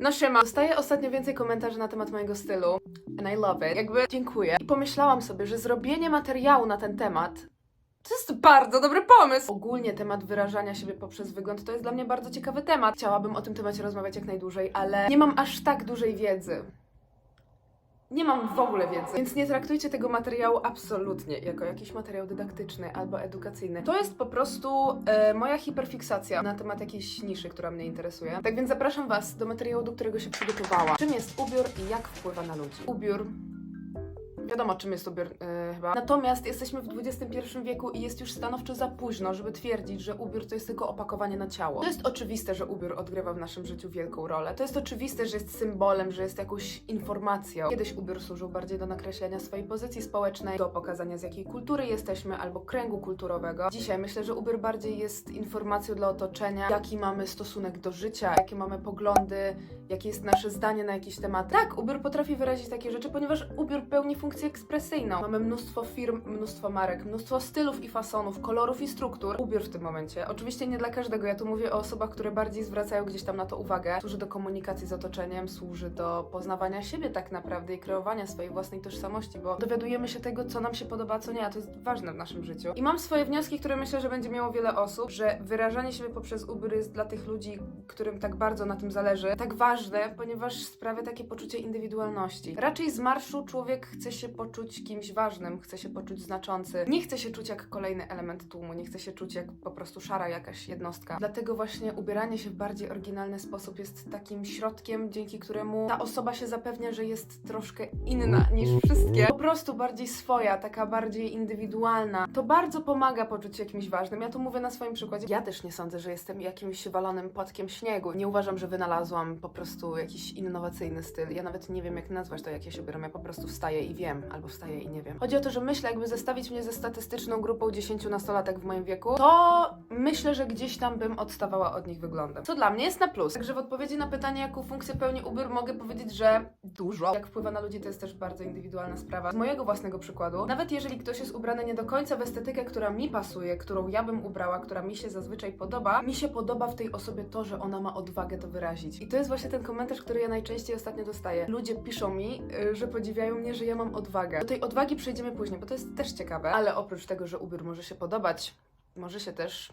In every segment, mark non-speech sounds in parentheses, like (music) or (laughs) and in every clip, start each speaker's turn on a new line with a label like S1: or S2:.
S1: No siema, dostaję ostatnio więcej komentarzy na temat mojego stylu and I love it. Jakby dziękuję. I pomyślałam sobie, że zrobienie materiału na ten temat to jest bardzo dobry pomysł. Ogólnie temat wyrażania siebie poprzez wygląd to jest dla mnie bardzo ciekawy temat. Chciałabym o tym temacie rozmawiać jak najdłużej, ale nie mam aż tak dużej wiedzy. Nie mam w ogóle wiedzy, więc nie traktujcie tego materiału absolutnie jako jakiś materiał dydaktyczny albo edukacyjny. To jest po prostu e, moja hiperfiksacja na temat jakiejś niszy, która mnie interesuje. Tak więc zapraszam Was do materiału, do którego się przygotowałam. Czym jest ubiór i jak wpływa na ludzi? Ubiór Wiadomo, czym jest ubiór yy, chyba. Natomiast jesteśmy w XXI wieku i jest już stanowczo za późno, żeby twierdzić, że ubiór to jest tylko opakowanie na ciało. To jest oczywiste, że ubiór odgrywa w naszym życiu wielką rolę. To jest oczywiste, że jest symbolem, że jest jakąś informacją. Kiedyś ubiór służył bardziej do nakreślenia swojej pozycji społecznej, do pokazania z jakiej kultury jesteśmy albo kręgu kulturowego. Dzisiaj myślę, że ubiór bardziej jest informacją dla otoczenia, jaki mamy stosunek do życia, jakie mamy poglądy, jakie jest nasze zdanie na jakiś temat. Tak, ubiór potrafi wyrazić takie rzeczy, ponieważ ubiór pełni funkcję ekspresyjną. Mamy mnóstwo firm, mnóstwo marek, mnóstwo stylów i fasonów, kolorów i struktur. Ubiór w tym momencie. Oczywiście nie dla każdego, ja tu mówię o osobach, które bardziej zwracają gdzieś tam na to uwagę. Służy do komunikacji z otoczeniem, służy do poznawania siebie tak naprawdę i kreowania swojej własnej tożsamości, bo dowiadujemy się tego, co nam się podoba, co nie, a to jest ważne w naszym życiu. I mam swoje wnioski, które myślę, że będzie miało wiele osób, że wyrażanie siebie poprzez ubiór jest dla tych ludzi, którym tak bardzo na tym zależy, tak ważne, ponieważ sprawia takie poczucie indywidualności. Raczej z marszu człowiek chce się poczuć kimś ważnym, chce się poczuć znaczący. Nie chce się czuć jak kolejny element tłumu, nie chce się czuć jak po prostu szara jakaś jednostka. Dlatego właśnie ubieranie się w bardziej oryginalny sposób jest takim środkiem, dzięki któremu ta osoba się zapewnia, że jest troszkę inna niż wszystkie. Po prostu bardziej swoja, taka bardziej indywidualna. To bardzo pomaga poczuć się kimś ważnym. Ja tu mówię na swoim przykładzie. Ja też nie sądzę, że jestem jakimś walonym płatkiem śniegu. Nie uważam, że wynalazłam po prostu jakiś innowacyjny styl. Ja nawet nie wiem, jak nazwać to, jak ja się ubieram. Ja po prostu wstaję i wiem, albo wstaję i nie wiem. Chodzi o to, że myślę, jakby zestawić mnie ze statystyczną grupą 10 nastolatek w moim wieku, to myślę, że gdzieś tam bym odstawała od nich wyglądem. Co dla mnie jest na plus. Także w odpowiedzi na pytanie, jaką funkcję pełni ubiór, mogę powiedzieć, że dużo. Jak wpływa na ludzi, to jest też bardzo indywidualna sprawa. Z mojego własnego przykładu, nawet jeżeli ktoś jest ubrany nie do końca w estetykę, która mi pasuje, którą ja bym ubrała, która mi się zazwyczaj podoba, mi się podoba w tej osobie to, że ona ma odwagę to wyrazić. I to jest właśnie ten komentarz, który ja najczęściej ostatnio dostaję. Ludzie piszą mi, y, że podziwiają mnie, że ja mam odwagę. Do tej odwagi przejdziemy później, bo to jest też ciekawe. Ale oprócz tego, że ubiór może się podobać, może się też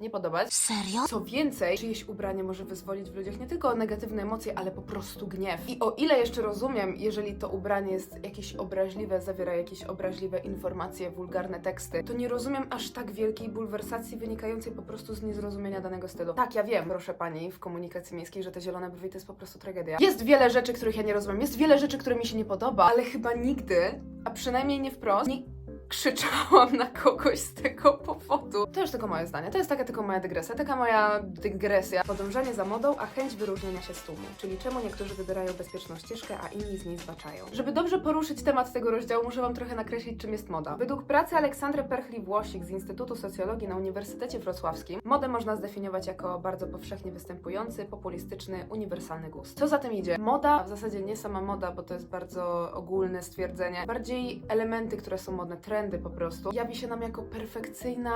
S1: nie podobać.
S2: Serio?
S1: Co więcej, czyjeś ubranie może wyzwolić w ludziach nie tylko negatywne emocje, ale po prostu gniew. I o ile jeszcze rozumiem, jeżeli to ubranie jest jakieś obraźliwe, zawiera jakieś obraźliwe informacje, wulgarne teksty, to nie rozumiem aż tak wielkiej bulwersacji wynikającej po prostu z niezrozumienia danego stylu. Tak, ja wiem, proszę pani, w komunikacji miejskiej, że te zielone brwi to jest po prostu tragedia. Jest wiele rzeczy, których ja nie rozumiem, jest wiele rzeczy, które mi się nie podoba, ale chyba nigdy, a przynajmniej nie wprost, nie krzyczałam na kogoś z tego powodu. To już tylko moje zdanie. To jest taka tylko moja dygresja, taka moja dygresja. Podążanie za modą, a chęć wyróżnienia się z tłumu. Czyli czemu niektórzy wybierają bezpieczną ścieżkę, a inni z niej zbaczają. Żeby dobrze poruszyć temat tego rozdziału, muszę Wam trochę nakreślić, czym jest moda. Według pracy Aleksandry Perchli-Włosik z Instytutu Socjologii na Uniwersytecie Wrocławskim, modę można zdefiniować jako bardzo powszechnie występujący, populistyczny, uniwersalny gust. Co za tym idzie? Moda, w zasadzie nie sama moda, bo to jest bardzo ogólne stwierdzenie, bardziej elementy, które są modne, trendy po prostu, jawi się nam jako perfekcyjna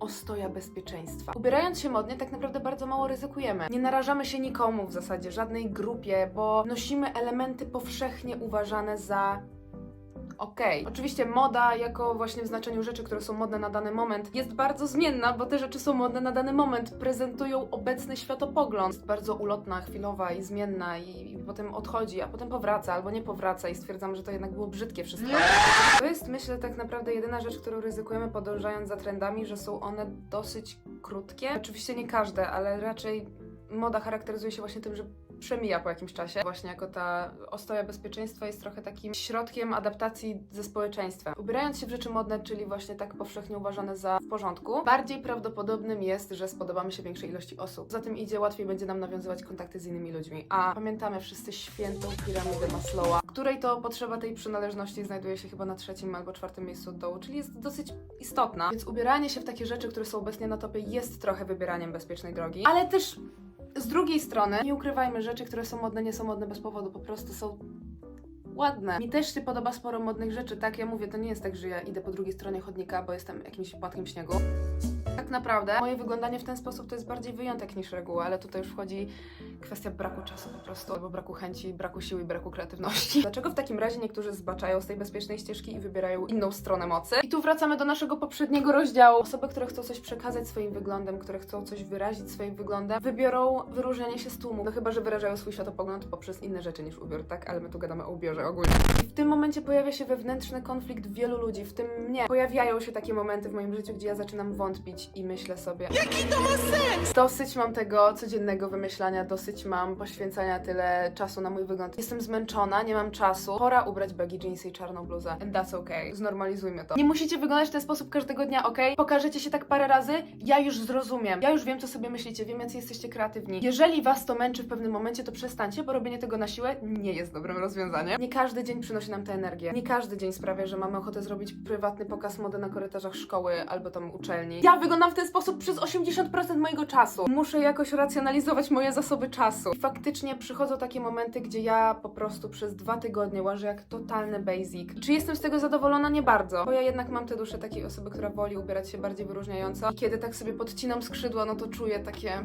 S1: ostoja bezpieczeństwa. Ubierając się modnie, tak naprawdę bardzo mało ryzykujemy. Nie narażamy się nikomu w zasadzie, żadnej grupie, bo nosimy elementy powszechnie uważane za Okej. Oczywiście moda, jako właśnie w znaczeniu rzeczy, które są modne na dany moment, jest bardzo zmienna, bo te rzeczy są modne na dany moment, prezentują obecny światopogląd. Jest bardzo ulotna, chwilowa i zmienna i, i potem odchodzi, a potem powraca albo nie powraca i stwierdzam, że to jednak było brzydkie wszystko. To jest myślę tak naprawdę jedyna rzecz, którą ryzykujemy podążając za trendami, że są one dosyć krótkie. Oczywiście nie każde, ale raczej moda charakteryzuje się właśnie tym, że przemija po jakimś czasie. Właśnie jako ta ostoja bezpieczeństwa jest trochę takim środkiem adaptacji ze społeczeństwem. Ubierając się w rzeczy modne, czyli właśnie tak powszechnie uważane za w porządku, bardziej prawdopodobnym jest, że spodobamy się większej ilości osób. Za tym idzie, łatwiej będzie nam nawiązywać kontakty z innymi ludźmi. A pamiętamy wszyscy świętą piramidę Maslowa, której to potrzeba tej przynależności znajduje się chyba na trzecim albo czwartym miejscu od dołu, czyli jest dosyć istotna. Więc ubieranie się w takie rzeczy, które są obecnie na topie, jest trochę wybieraniem bezpiecznej drogi, ale też z drugiej strony, nie ukrywajmy, rzeczy, które są modne, nie są modne bez powodu, po prostu są ładne. Mi też się podoba sporo modnych rzeczy, tak? Ja mówię, to nie jest tak, że ja idę po drugiej stronie chodnika, bo jestem jakimś płatkiem śniegu. Tak naprawdę moje wyglądanie w ten sposób to jest bardziej wyjątek niż reguła, ale tutaj już wchodzi kwestia braku czasu po prostu, albo braku chęci, braku siły braku kreatywności. Dlaczego w takim razie niektórzy zbaczają z tej bezpiecznej ścieżki i wybierają inną stronę mocy? I tu wracamy do naszego poprzedniego rozdziału. Osoby, które chcą coś przekazać swoim wyglądem, które chcą coś wyrazić swoim wyglądem, wybiorą wyróżnianie się z tłumu. No chyba, że wyrażają swój światopogląd poprzez inne rzeczy niż ubiór, tak? Ale my tu gadamy o ubiorze ogólnie. I w tym momencie pojawia się wewnętrzny konflikt wielu ludzi, w tym mnie. Pojawiają się takie momenty w moim życiu, gdzie ja zaczynam wątpić i myślę sobie... Jaki to ma sens? Dosyć mam tego codziennego wymyślania, dosyć mam poświęcania tyle czasu na mój wygląd. Jestem zmęczona, nie mam czasu. Pora ubrać baggy jeansy i czarną bluzę. And that's okay. Znormalizujmy to. Nie musicie wyglądać w ten sposób każdego dnia, ok? Pokażecie się tak parę razy, ja już zrozumiem. Ja już wiem, co sobie myślicie, wiem, jacy jesteście kreatywni. Jeżeli was to męczy w pewnym momencie, to przestańcie, bo robienie tego na siłę nie jest dobrym rozwiązaniem. Nie każdy dzień przynosi nam tę energię. Nie każdy dzień sprawia, że mamy ochotę zrobić prywatny pokaz mody na korytarzach szkoły albo tam uczelni. Ja wyglądam w ten sposób przez 80% mojego czasu. Muszę jakoś racjonalizować moje zasoby czasu. I faktycznie przychodzą takie momenty, gdzie ja po prostu przez dwa tygodnie łażę jak totalny basic. Czy jestem z tego zadowolona? Nie bardzo. Bo ja jednak mam tę duszę takiej osoby, która woli ubierać się bardziej wyróżniająco. I kiedy tak sobie podcinam skrzydła, no to czuję takie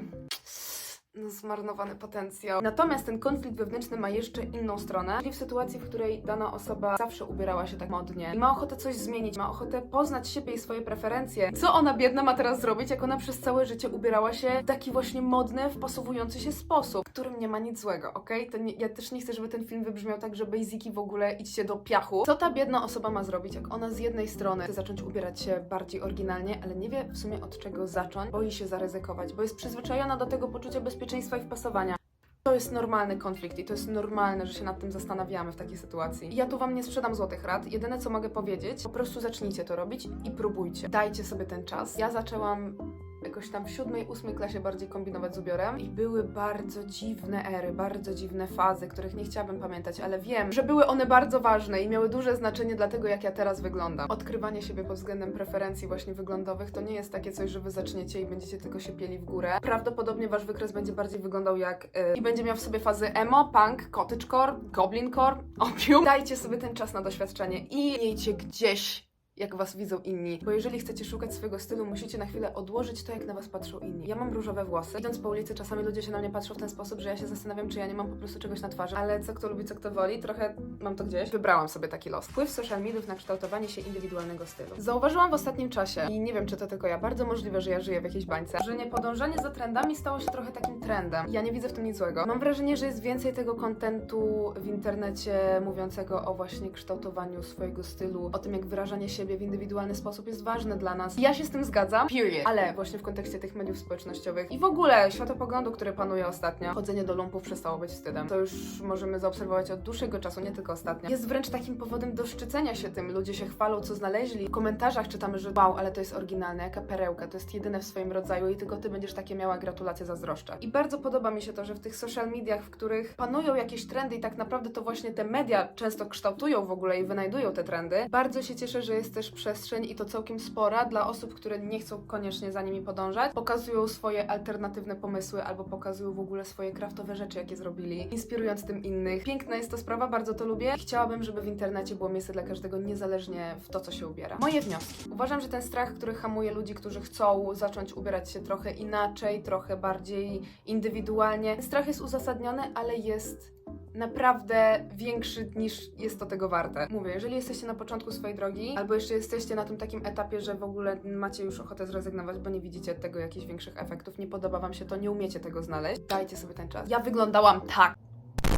S1: zmarnowany potencjał. Natomiast ten konflikt wewnętrzny ma jeszcze inną stronę, czyli w sytuacji, w której dana osoba zawsze ubierała się tak modnie i ma ochotę coś zmienić, ma ochotę poznać siebie i swoje preferencje. Co ona biedna ma teraz zrobić, jak ona przez całe życie ubierała się w taki właśnie modny, wpasowujący się sposób, w którym nie ma nic złego, nie, ja też nie chcę, żeby ten film wybrzmiał tak, że basiki w ogóle idźcie do piachu. Co ta biedna osoba ma zrobić, jak ona z jednej strony chce zacząć ubierać się bardziej oryginalnie, ale nie wie w sumie od czego zacząć, boi się zaryzykować, bo jest przyzwyczajona do tego poczucia bezpieczeństwa i wpasowania. To jest normalny konflikt i to jest normalne, że się nad tym zastanawiamy w takiej sytuacji. Ja tu wam nie sprzedam złotych rad. Jedyne co mogę powiedzieć, po prostu zacznijcie to robić i próbujcie. Dajcie sobie ten czas. Ja zaczęłam jakoś tam w siódmej, ósmej klasie bardziej kombinować z ubiorem i były bardzo dziwne ery, bardzo dziwne fazy, których nie chciałabym pamiętać, ale wiem, że były one bardzo ważne i miały duże znaczenie dla tego, jak ja teraz wyglądam. Odkrywanie siebie pod względem preferencji właśnie wyglądowych to nie jest takie coś, że wy zaczniecie i będziecie tylko się pieli w górę. Prawdopodobnie wasz wykres będzie bardziej wyglądał jak yy, i będzie miał w sobie fazy emo, punk, cottagecore, goblincore, opium. Dajcie sobie ten czas na doświadczenie i miejcie gdzieś jak was widzą inni. Bo jeżeli chcecie szukać swojego stylu, musicie na chwilę odłożyć to, jak na was patrzą inni. Ja mam różowe włosy. Idąc po ulicy, czasami ludzie się na mnie patrzą w ten sposób, że ja się zastanawiam, czy ja nie mam po prostu czegoś na twarzy. Ale co kto lubi, co kto woli, trochę mam to gdzieś. Wybrałam sobie taki los. Wpływ social mediów na kształtowanie się indywidualnego stylu. Zauważyłam w ostatnim czasie, i nie wiem, czy to tylko ja, bardzo możliwe, że ja żyję w jakiejś bańce, że nie podążanie za trendami stało się trochę takim trendem. Ja nie widzę w tym nic złego. Mam wrażenie, że jest więcej tego kontentu w internecie mówiącego o właśnie kształtowaniu swojego stylu, o tym, jak wyrażanie siebie w indywidualny sposób jest ważne dla nas. Ja się z tym zgadzam, period. Ale właśnie w kontekście tych mediów społecznościowych i w ogóle światopoglądu, który panuje ostatnio, chodzenie do lumpów przestało być wstydem. To już możemy zaobserwować od dłuższego czasu, nie tylko ostatnio. Jest wręcz takim powodem do szczycenia się tym. Ludzie się chwalą, co znaleźli. W komentarzach czytamy, że wow, ale to jest oryginalne, jaka perełka, to jest jedyne w swoim rodzaju i tylko ty będziesz takie miała, gratulacje, zazdroszczę. I bardzo podoba mi się to, że w tych social mediach, w których panują jakieś trendy i tak naprawdę to właśnie te media często kształtują w ogóle i wynajdują te trendy, bardzo się cieszę, że jest też przestrzeń i to całkiem spora dla osób, które nie chcą koniecznie za nimi podążać, pokazują swoje alternatywne pomysły albo pokazują w ogóle swoje kraftowe rzeczy, jakie zrobili, inspirując tym innych. Piękna jest to sprawa, bardzo to lubię. Chciałabym, żeby w internecie było miejsce dla każdego, niezależnie w to, co się ubiera. Moje wnioski. Uważam, że ten strach, który hamuje ludzi, którzy chcą zacząć ubierać się trochę inaczej, trochę bardziej indywidualnie, strach jest uzasadniony, ale jest naprawdę większy niż jest to tego warte. Mówię, jeżeli jesteście na początku swojej drogi, albo jeszcze jesteście na tym takim etapie, że w ogóle macie już ochotę zrezygnować, bo nie widzicie tego jakichś większych efektów, nie podoba wam się to, nie umiecie tego znaleźć, dajcie sobie ten czas. Ja wyglądałam tak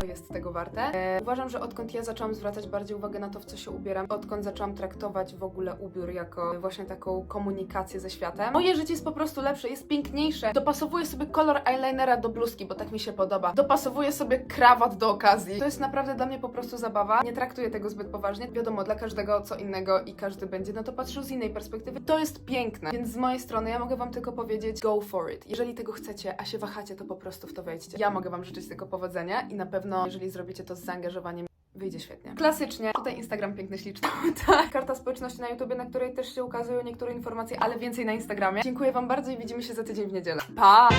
S1: jest tego warte. E, uważam, że odkąd ja zaczęłam zwracać bardziej uwagę na to, w co się ubieram, odkąd zaczęłam traktować w ogóle ubiór jako właśnie taką komunikację ze światem, moje życie jest po prostu lepsze, jest piękniejsze. Dopasowuję sobie kolor eyelinera do bluzki, bo tak mi się podoba. Dopasowuję sobie krawat do okazji. To jest naprawdę dla mnie po prostu zabawa. Nie traktuję tego zbyt poważnie. Wiadomo, dla każdego co innego i każdy będzie na to patrzył z innej perspektywy. To jest piękne. Więc z mojej strony ja mogę wam tylko powiedzieć go for it. Jeżeli tego chcecie, a się wahacie, to po prostu w to wejdźcie. Ja mogę wam życzyć tego powodzenia i na pewno, jeżeli zrobicie to z zaangażowaniem, wyjdzie świetnie. Klasycznie, tutaj Instagram piękny, śliczny, (laughs) tak. Karta społeczności na YouTubie, na której też się ukazują niektóre informacje, ale więcej na Instagramie. Dziękuję Wam bardzo i widzimy się za tydzień w niedzielę. Pa!